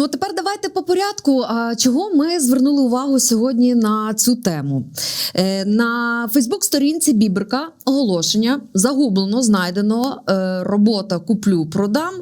Ну тепер давайте по порядку. А чого ми звернули увагу сьогодні на цю тему? Е, на Фейсбук-сторінці Біберка оголошення загублено, знайдено е, робота куплю продам.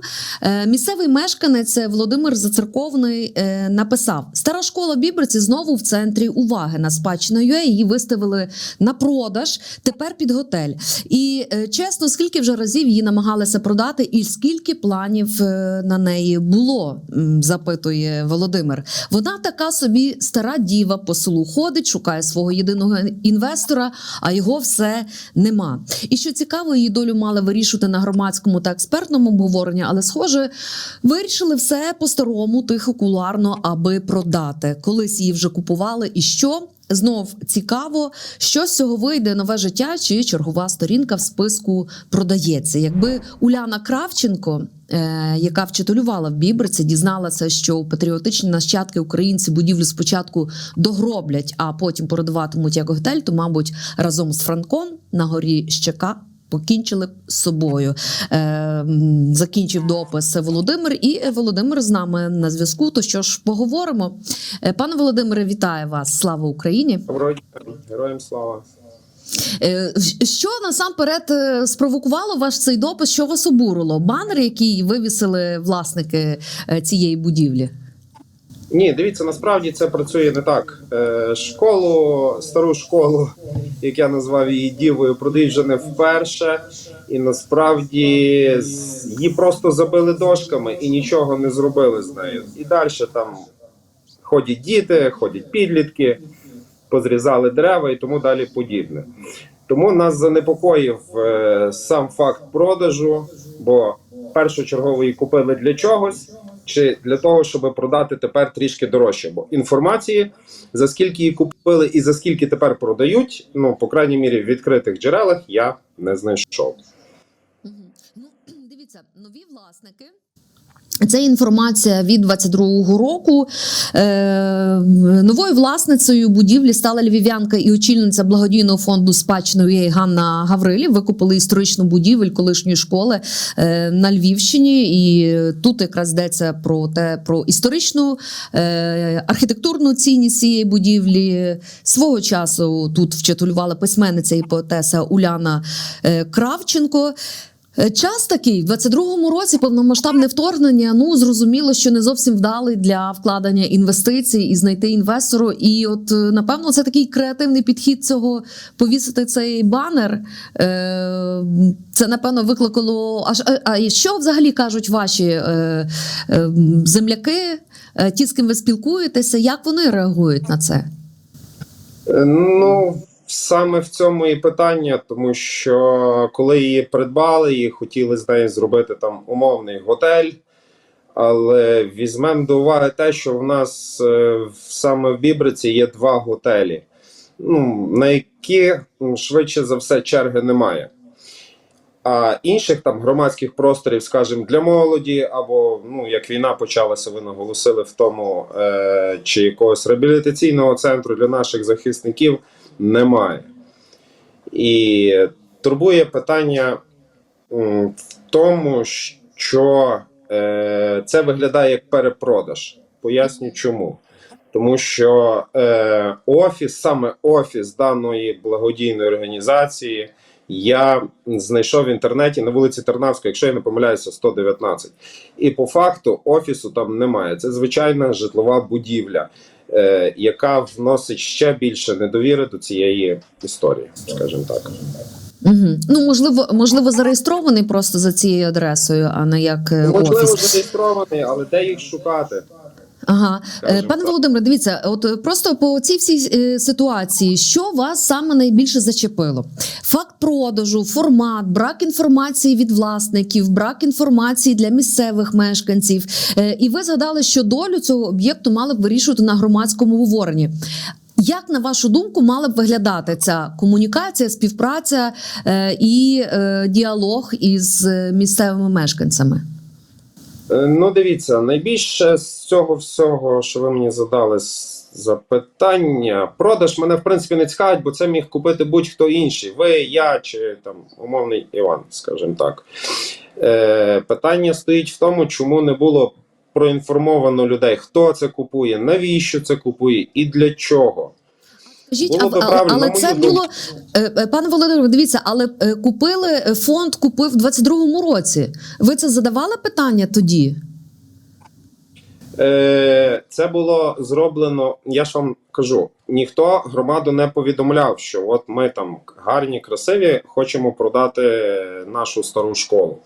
Е, місцевий мешканець Володимир Зацерковний написав: Стара школа Біберці знову в центрі уваги на спадщина.ua. Її виставили на продаж. Тепер під готель. І чесно, скільки вже разів її намагалися продати, і скільки планів на неї було, запитує Володимир. Вона така собі стара діва по селу ходить, шукає свого єдиного інвестора, а його все нема. І що цікаво, її долю мали вирішити на громадському та експертному обговоренні, але схоже, вирішили все по-старому, тихо, куларно, аби продати. Колись її вже купували, і що? Знов цікаво, що з цього вийде нове життя чи чергова сторінка в списку продається. Якби Уляна Кравченко, е, яка вчителювала в Біберці, дізналася, що патріотичні нащадки українці будівлю спочатку догроблять, а потім продаватимуть як готель, то, мабуть, разом з Франком на горі Щека. Покінчили з собою. Е, закінчив допис Володимир, і Володимир з нами на зв'язку. То що ж поговоримо? Е, Пане Володимире, вітаю вас! Слава Україні! Доброго дня, героям слава. Е, Що насамперед е, спровокувало ваш цей допис? Що вас обурило? Банер, який вивісили власники цієї будівлі? Ні, дивіться, насправді це працює не так. Е, школу, стару школу, як я назвав її дівою, продають вже не вперше. І насправді її просто забили дошками і нічого не зробили з нею. І далі там ходять діти, ходять підлітки, позрізали дерева і тому далі подібне. Тому нас занепокоїв е, сам факт продажу, бо першочергово її купили для чогось, чи для того, щоб продати тепер трішки дорожче. Бо інформації, за скільки її купили і за скільки тепер продають, ну, по крайній мірі, в відкритих джерелах я не знайшов. Ну, дивіться, нові власники. Це інформація від 22-го року. Е, новою власницею будівлі стала львів'янка і очільниця благодійного фонду спадщини Ганна Гаврилів. Викупили історичну будівель колишньої школи е, на Львівщині. І тут якраз йдеться про те про історичну е, архітектурну цінність цієї будівлі. Свого часу тут вчителювала письменниця і поетеса Уляна е, Кравченко. Е, Час такий, в 22-му році повномасштабне вторгнення. Ну зрозуміло, що не зовсім вдалий для вкладення інвестицій і знайти інвестору. І от е, напевно, це такий креативний підхід цього повісити цей банер. Е, Це напевно викликало. Аж а- що взагалі кажуть ваші земляки, ті, з ким ви спілкуєтеся, як вони реагують на це? Ну, саме в цьому і питання, тому що коли її придбали, і хотіли з неї зробити там умовний готель. Але візьмемо до уваги те, що в нас е, саме в Бібриці є два готелі, ну, на які швидше за все черги немає. А інших там громадських просторів, скажімо, для молоді, або ну, як війна почалася, ви наголосили в тому, е, чи якогось реабілітаційного центру для наших захисників немає. І турбує питання в тому, що е, це виглядає як перепродаж. Поясню чому. Тому що е, офіс, саме офіс даної благодійної організації, я знайшов в інтернеті на вулиці Тернавська, якщо я не помиляюся, 119. І по факту офісу там немає. Це звичайна житлова будівля, е, яка вносить ще більше недовіри до цієї історії, скажімо так. Угу. Ну можливо, можливо, зареєстрований просто за цією адресою, а не як е, Можливо, офіс. зареєстрований, але де їх шукати? Ага, Е, пане так. Володимире, дивіться, от е, просто по цій всій е, ситуації, що вас саме найбільше зачепило? Факт продажу, формат, брак інформації від власників, брак інформації для місцевих мешканців. І ви згадали, що долю цього об'єкту мали б вирішувати на громадському обговоренні. Як на вашу думку мала б виглядати ця комунікація, співпраця і діалог із місцевими мешканцями? Е, Ну, дивіться, найбільше з цього всього, що ви мені задали запитання, продаж мене в принципі не цікавить, бо це міг купити будь-хто інший. Ви, я чи там умовний Іван, скажімо так. Е, питання стоїть в тому, чому не було проінформовано людей, хто це купує, навіщо це купує і для чого. Скажіть, Було а, але, це було е, е, пане Володимире, дивіться, але е, купили фонд купив в 22-му році. Ви це задавали питання тоді? Це було зроблено. Я ж вам кажу, ніхто громаду не повідомляв, що от ми там гарні, красиві, хочемо продати нашу стару школу.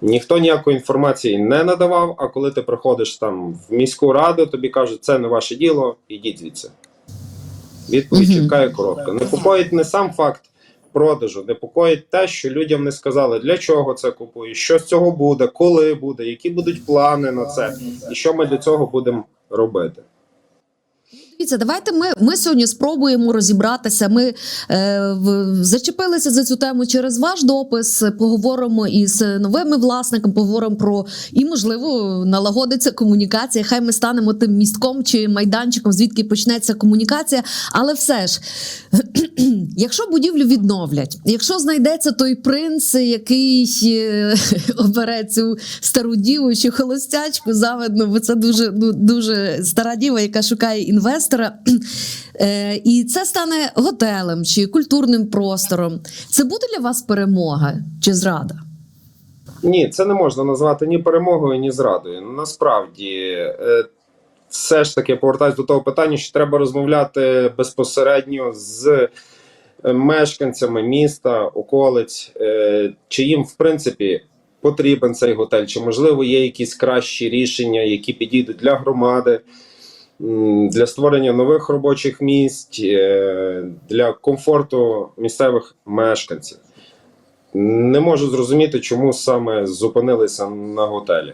Ніхто ніякої інформації не надавав. А коли ти приходиш там в міську раду, тобі кажуть, це не ваше діло, ідіть звідси. Відповідь чекає чітка і коротка. Непокоїть не сам факт продажу, непокоїть те, що людям не сказали, для чого це купує, що з цього буде, коли буде, які будуть плани на це, і що ми для цього будемо робити. Дивіться, давайте ми, ми сьогодні спробуємо розібратися. Ми е, в, зачепилися за цю тему через ваш допис. Поговоримо із новими власниками, поговоримо про і, можливо, налагодиться комунікація. Хай ми станемо тим містком чи майданчиком, звідки почнеться комунікація. Але все ж, якщо будівлю відновлять, якщо знайдеться той принц, який е, обере цю стару діву чи холостячку, завидно, бо це дуже ну, дуже стара діва, яка шукає інвестора. Е, і це стане готелем чи культурним простором. Це буде для вас перемога чи зрада? Ні, це не можна назвати ні перемогою, ні зрадою. Насправді, е, все ж таки повертаюсь до того питання, що треба розмовляти безпосередньо з е, мешканцями міста, околиць, чи їм в принципі потрібен цей готель, чи можливо є якісь кращі рішення, які підійдуть для громади. Для створення нових робочих місць, е, для комфорту місцевих мешканців. Не можу зрозуміти, чому саме зупинилися на готелі.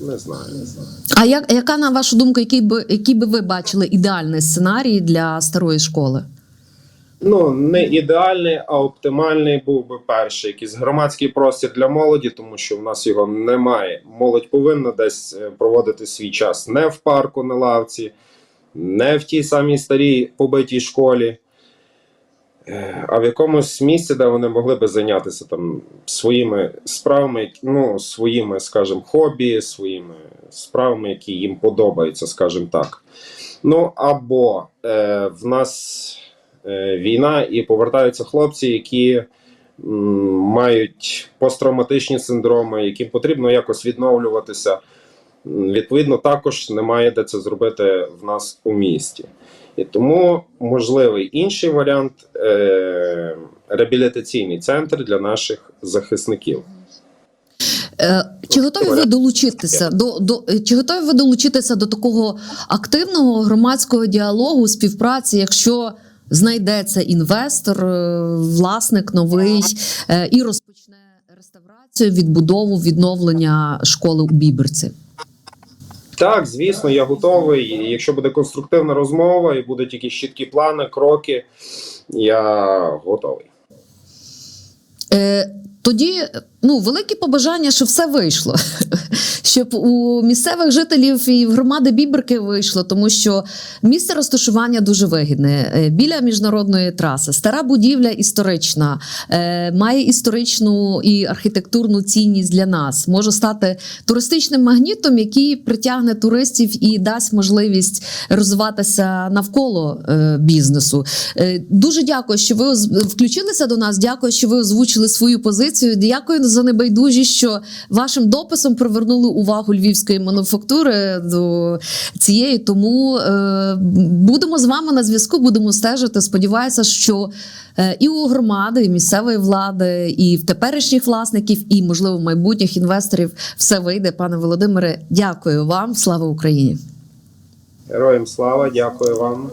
Не знаю. Не знаю. А як, яка, на вашу думку, який би, який би ви бачили ідеальний сценарій для старої школи? Ну, не ідеальний, а оптимальний був би перший якийсь громадський простір для молоді, тому що в нас його немає. Молодь повинна десь е, проводити свій час не в парку на лавці, не в тій самій старій побитій школі, е, а в якомусь місці, де вони могли би зайнятися там своїми справами, ну, своїми, скажімо, хобі, своїми справами, які їм подобаються, скажімо так. Ну або е, в нас війна, і повертаються хлопці, які мають посттравматичні синдроми, яким потрібно якось відновлюватися. Відповідно, також немає де це зробити в нас у місті. І тому можливий інший варіант е, реабілітаційний центр для наших захисників. Е, Чи готові ви долучитися до, до е, чи готові ви долучитися до такого активного громадського діалогу, співпраці, якщо знайдеться інвестор, е, власник новий е, і розпочне реставрацію, відбудову, відновлення школи у Біберці? Так, звісно, я готовий. І Якщо буде конструктивна розмова і будуть якісь чіткі плани, кроки, я готовий. Е, тоді ну, великі побажання, щоб все вийшло. Щоб у місцевих жителів і в громади Біберки вийшло, тому що місце розташування дуже вигідне Е, біля міжнародної траси. Стара будівля історична, е, має історичну і архітектурну цінність для нас. Може стати туристичним магнітом, який притягне туристів і дасть можливість розвиватися навколо е, бізнесу. Дуже дякую, що ви включилися до нас. Дякую, що ви озвучили свою позицію. Дякую за небайдужість, що вашим дописом привернули увагу львівської мануфактури до цієї. Тому е, будемо з вами на зв'язку, будемо стежити. Сподіваюся, що е, і у громади, і місцевої влади, і в теперішніх власників, і можливо майбутніх інвесторів все вийде. Пане Володимире, дякую вам. Слава Україні! Героям слава, дякую вам.